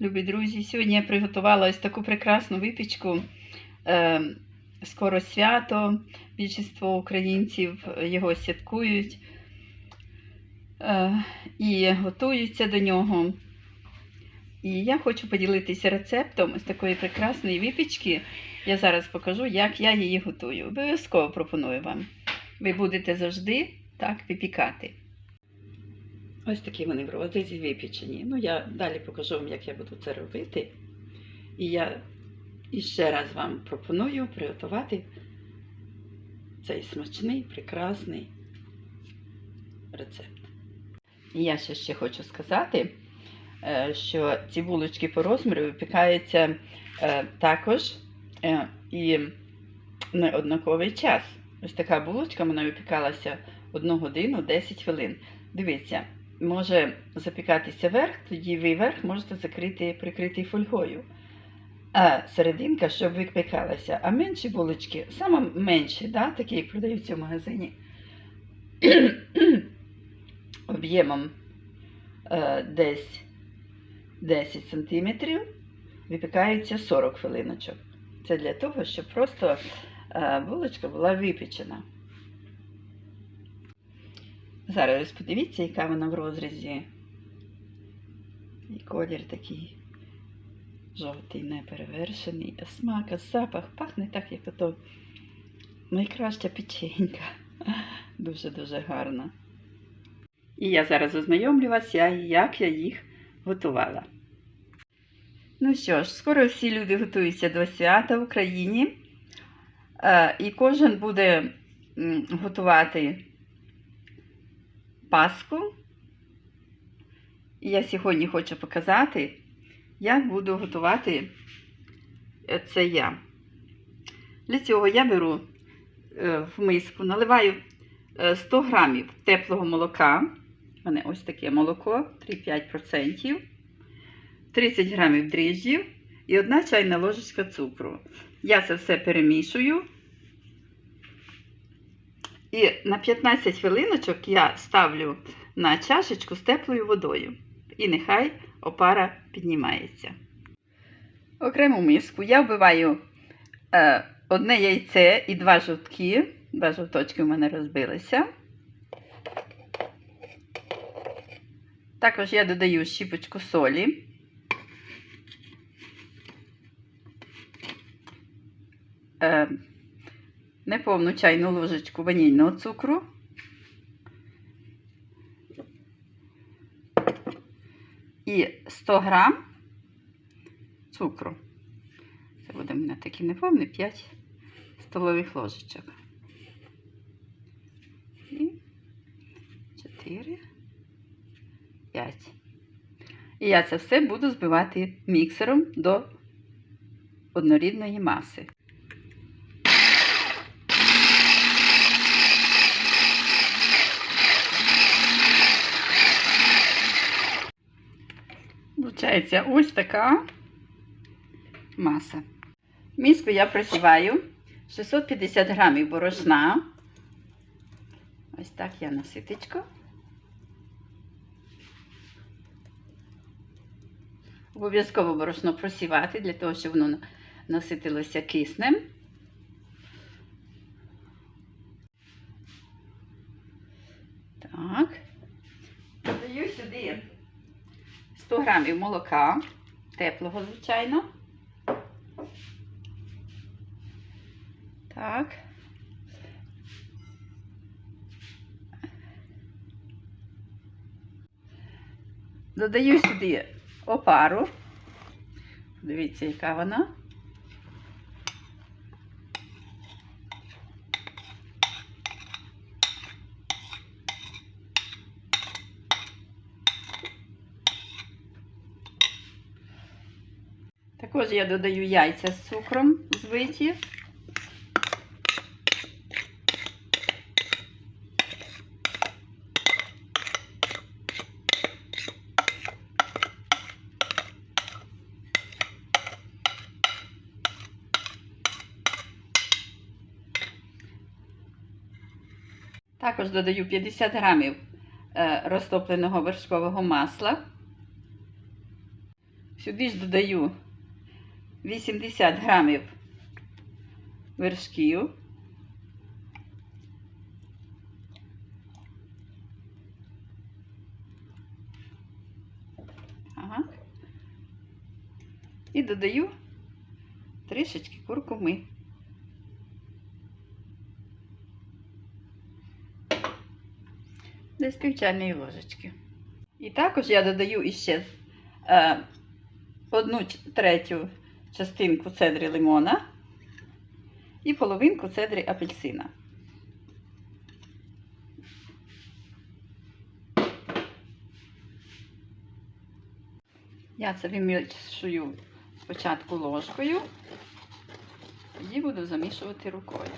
Любі друзі, сьогодні я приготувала ось таку прекрасну випічку. Е, Скоро свято, більшість українців його святкують е, і готуються до нього. І я хочу поділитися рецептом з такої прекрасної випічки. Я зараз покажу, як я її готую. Обов'язково пропоную вам. Ви будете завжди так випікати. Ось такі вони в розрізі випічені. Ну, я далі покажу вам, як я буду це робити. І я іще раз вам пропоную приготувати цей смачний, прекрасний рецепт. І я ще, ще хочу сказати, е, що ці булочки по розміру випікаються е, також е, і на однаковий час. Ось така булочка вона випікалася 1 годину 10 хвилин. Дивіться, може запікатися верх, тоді ви верх можете закрити, прикрити фольгою. А серединка, щоб випікалася. А менші булочки, саме менші, да, такі, як продаються в магазині, об'ємом е, десь 10 см, випікаються 40 хвилиночок. Це для того, щоб просто е, булочка була випечена. Зараз подивіться, яка вона в розрізі. І колір такий жовтий, неперевершений, а смак, а запах пахне так, як ото найкраща печенька. Дуже-дуже гарно. І я зараз ознайомлю вас, як я їх готувала. Ну що ж, скоро всі люди готуються до свята в Україні. Е, І кожен буде готувати Пасху. І я сьогодні хочу показати, як буду готувати е, це я. Для цього я беру е, в миску, наливаю е, 100 грамів теплого молока. У мене ось таке молоко 3-5%, 30 грамів дріжджів і одна чайна ложечка цукру. Я це все перемішую. І на 15 хвилиночок я ставлю на чашечку з теплою водою. І нехай опара піднімається. Окрему миску я вбиваю е, одне яйце і два жовтки. Два жовточки у мене розбилися. Також я додаю щіпочку солі. Е, неповну чайну ложечку ванільного цукру. І 100 грам цукру. Це буде в мене такий неповний 5 столових ложечок. І 4, 5. І я це все буду збивати міксером до однорідної маси. Получається ось така маса. В миску я просіваю 650 грамів борошна. Ось так я на ситечко. Обов'язково борошно просівати, для того, щоб воно наситилося киснем. Так. Додаю сюди 100 грамів молока, теплого, звичайно. Так. Додаю сюди опару. Дивіться, яка вона. Також я додаю яйця з цукром збиті. Також додаю 50 грамів е, розтопленого вершкового масла. Сюди ж додаю 80 грамів вершків. Ага. І додаю трішечки куркуми. Десь пів чайної ложечки. І також я додаю іще е, одну третю частинку цедри лимона і половинку цедри апельсина. Я це вимішую спочатку ложкою, тоді буду замішувати рукою.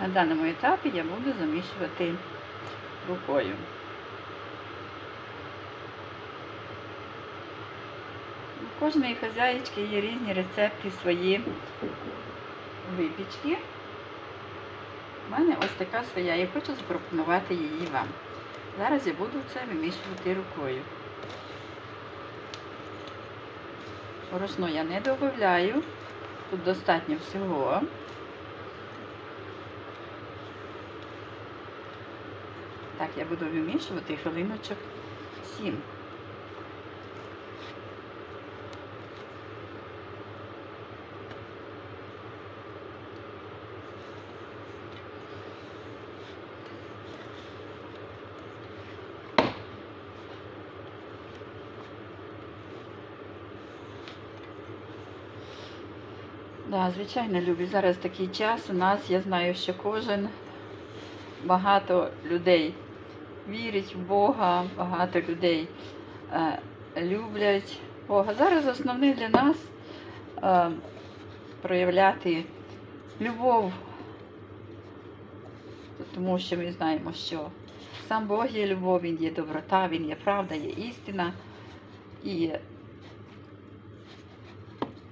На даному етапі я буду замішувати рукою. У кожної хазяїчки є різні рецепти свої випічки. У мене ось така своя, я хочу запропонувати її вам. Зараз я буду це вимішувати рукою. Борошно я не додаю, тут достатньо всього. Я буду вимішувати хвилиночок 7. Да, звичайно, любі. Зараз такий час у нас, я знаю, що кожен багато людей вірить в Бога, багато людей е, люблять Бога. Зараз основне для нас е, проявляти любов, тому що ми знаємо, що сам Бог є любов, Він є доброта, Він є правда, є істина. І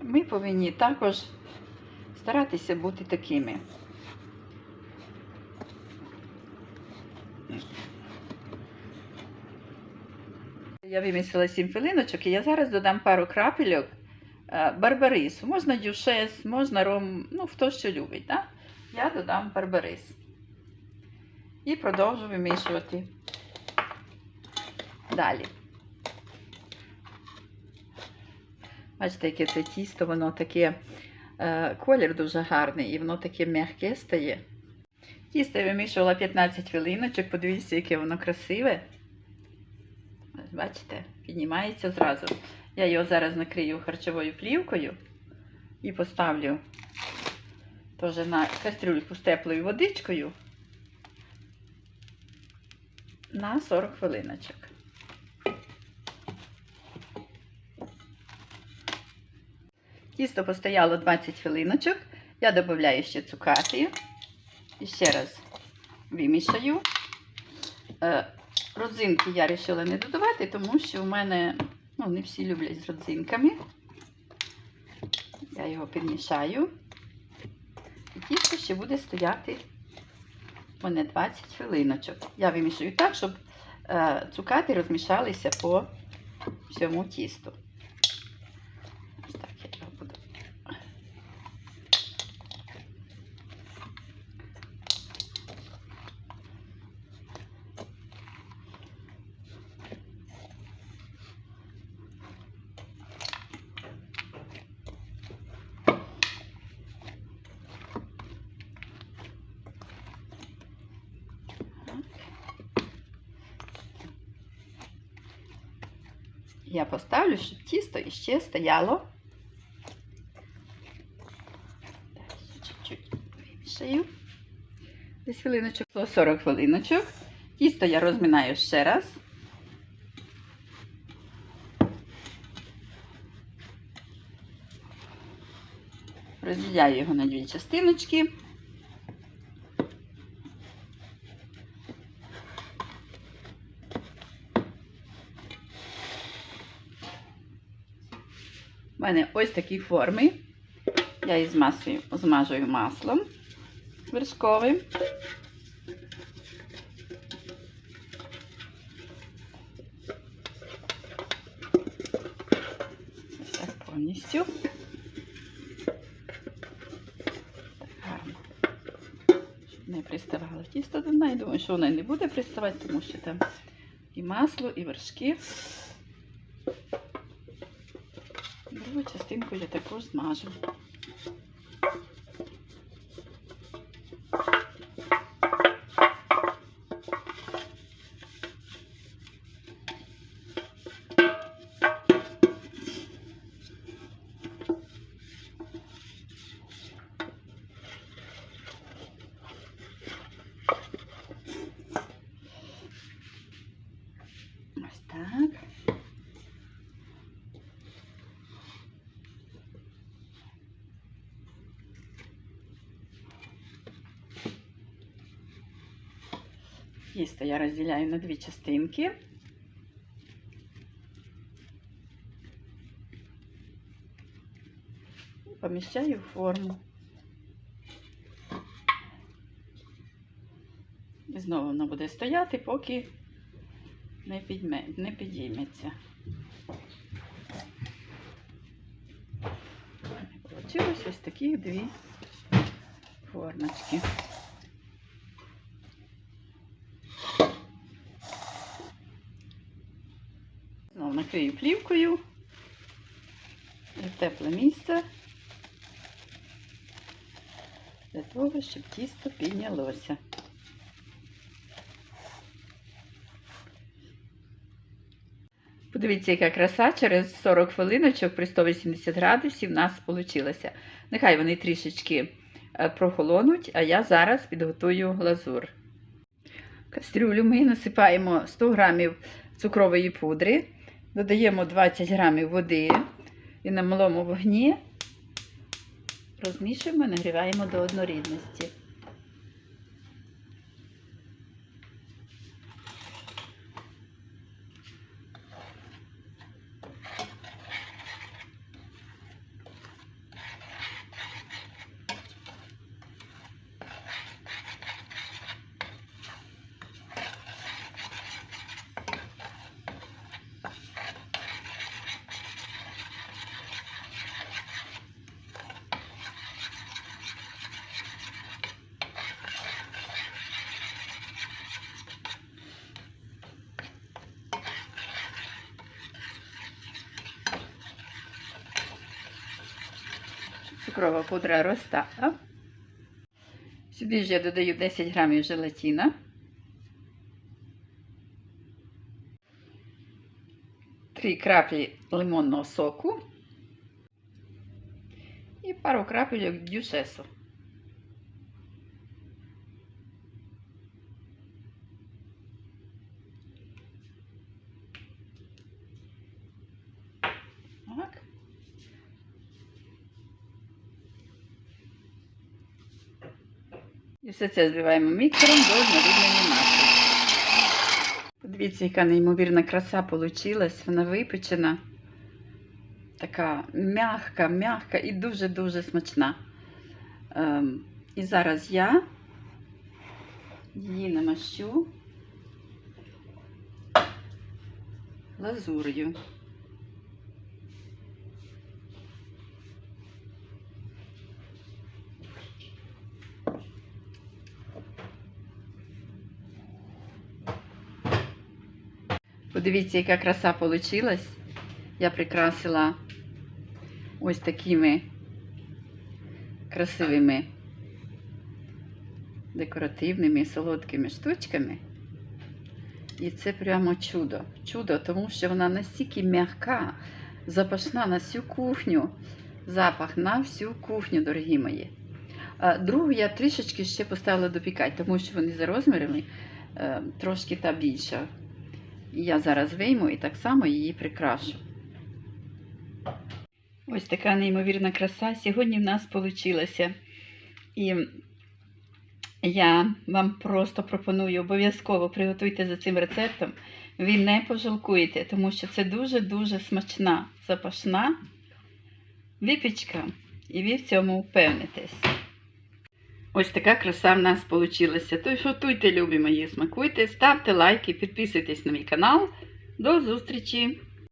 ми повинні також старатися бути такими. Я вимісила 7 хвилиночок і я зараз додам пару крапельок е, барбарису. Можна дюшес, можна ром, ну хто що любить. Да? Я додам барбарис. І продовжу вимішувати далі. Бачите, яке це тісто, воно таке, е, колір дуже гарний і воно таке м'яке стає. Тісто я вимішувала 15 хвилиночок, подивіться, яке воно красиве. Бачите, піднімається зразу. Я його зараз накрию харчовою плівкою і поставлю теж на кастрюльку з теплою водичкою на 40 хвилиночок. Тісто постояло 20 хвилиночок. Я додаю ще цукати. І ще раз вимішаю. Родзинки я вирішила не додавати, тому що в мене ну, не всі люблять з родзинками. Я його підмішаю. І тісто ще буде стояти мене 20 хвилиночок. Я вимішую так, щоб е, цукати розмішалися по всьому тісту. Я поставлю, щоб тісто іще стояло. Чуть-чуть. Десь хвилиночок, 40 хвилиночок. Тісто я розминаю ще раз. Розділяю його на дві частиночки. Мене ось такі форми. Я їх змасую, змажую маслом вершковим. Ось так повністю. Так гарно. Щоб не приставало тісто до. Я думаю, що воно не буде приставати, тому що там і масло, і вершки. Другу частинку я також змажу. Тісто я розділяю на дві частинки. І поміщаю в форму. І знову воно буде стояти, поки не, підме, не підійметься. Получилось ось такі дві формочки. Накрию плівкою в тепле місце для того, щоб тісто піднялося. Подивіться, яка краса через 40 хвилиночок при 180 градусів в нас вийшло. Нехай вони трішечки е, прохолонуть, а я зараз підготую глазур. В кастрюлю ми насипаємо 100 грамів цукрової пудри, додаємо 20 грамів води і на малому вогні розмішуємо, і нагріваємо до однорідності. Цукрова пудра розтала. Сюди ж я додаю 10 грамів желатіна. Три краплі лимонного соку і пару крапель дюшесу. Так. І все це збиваємо міксером до однорідної маси. Подивіться, яка неймовірна краса вийшла. Вона випечена. Така м'яка, м'яка і дуже-дуже смачна. Ем, і зараз я її намащу лазур'ю. Подивіться, яка краса вийшла. Я прикрасила ось такими красивими декоративними солодкими штучками. І це прямо чудо. Чудо, тому що вона настільки м'яка, запашна на всю кухню. Запах на всю кухню, дорогі мої. Другу я трішечки ще поставила допікати, тому що вони за розмірами е, трошки та більша. Я зараз вийму і так само її прикрашу. Ось така неймовірна краса сьогодні в нас вийшла. І я вам просто пропоную обов'язково приготуйте за цим рецептом. Ви не пожалкуєте, тому що це дуже-дуже смачна, запашна випічка, і ви в цьому впевнитесь. Ось така краса в нас вийшла. Тож готуйте, любі мої, смакуйте, ставте лайки, підписуйтесь на мій канал. До зустрічі!